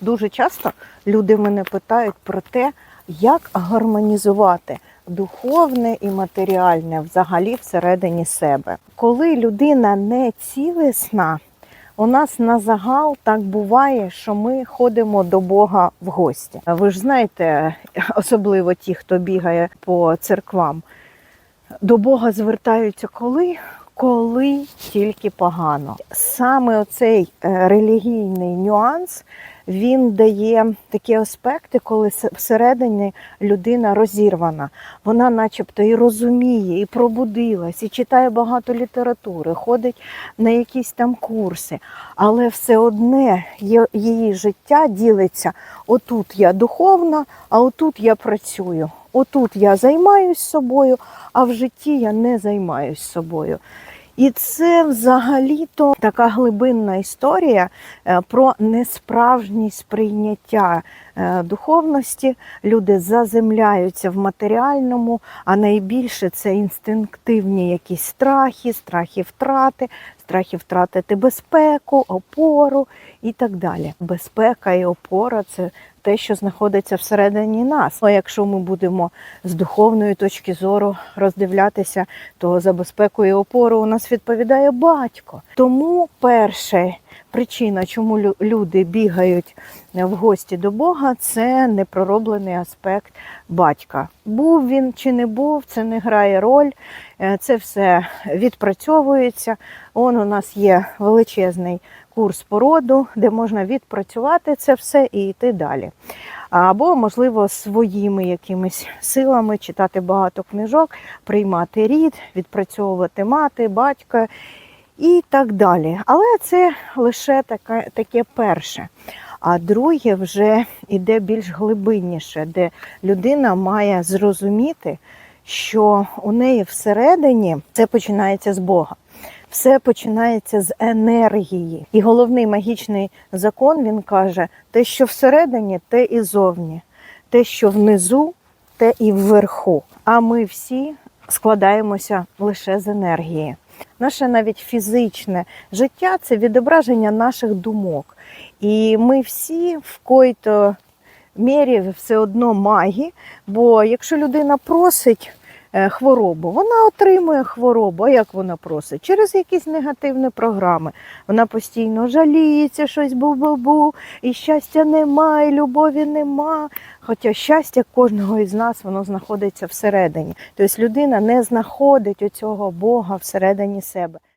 Дуже часто люди мене питають про те, як гармонізувати духовне і матеріальне взагалі всередині себе. Коли людина не цілісна, у нас на загал так буває, що ми ходимо до Бога в гості. Ви ж знаєте, особливо ті, хто бігає по церквам, до Бога звертаються коли? Коли тільки погано. Саме оцей е, релігійний нюанс він дає такі аспекти, коли всередині людина розірвана. Вона, начебто, і розуміє, і пробудилась, і читає багато літератури, ходить на якісь там курси, але все одне її життя ділиться: отут я духовна, а отут я працюю. Отут я займаюсь собою, а в житті я не займаюсь собою. І це взагалі-то така глибинна історія е, про несправжність сприйняття е, духовності. Люди заземляються в матеріальному, а найбільше це інстинктивні якісь страхи, страхи втрати, страхи втратити безпеку, опору і так далі. Безпека і опора це те, що знаходиться всередині нас. А якщо ми будемо з духовної точки зору роздивлятися, то за безпеку і опору у нас відповідає батько. Тому перше причина, чому люди бігають в гості до Бога, це непророблений аспект батька. Був він чи не був, це не грає роль. Е, Це все відпрацьовується. Он у нас є величезний курс породу, де можна відпрацювати це все і йти далі. Або, можливо, своїми якимись силами читати багато книжок, приймати рід, відпрацьовувати мати, батька і так далі. Але це лише таке, таке перше. А друге вже йде більш глибинніше, де людина має зрозуміти, що у неї всередині це починається з Бога. Все починається з енергії. І головний магічний закон він каже: те, що всередині, те і зовні, те, що внизу, те і вверху. А ми всі складаємося лише з енергії. Наше навіть фізичне життя це відображення наших думок. І ми всі в кої-то мірі все одно магі, бо якщо людина просить хворобу, вона отримує хворобу. А як вона просить? Через якісь негативні програми. Вона постійно жаліється, щось бу-бу-бу, і щастя нема, і любові нема. Хоча щастя кожного із нас воно знаходиться всередині. Тобто людина не знаходить оцього Бога всередині себе.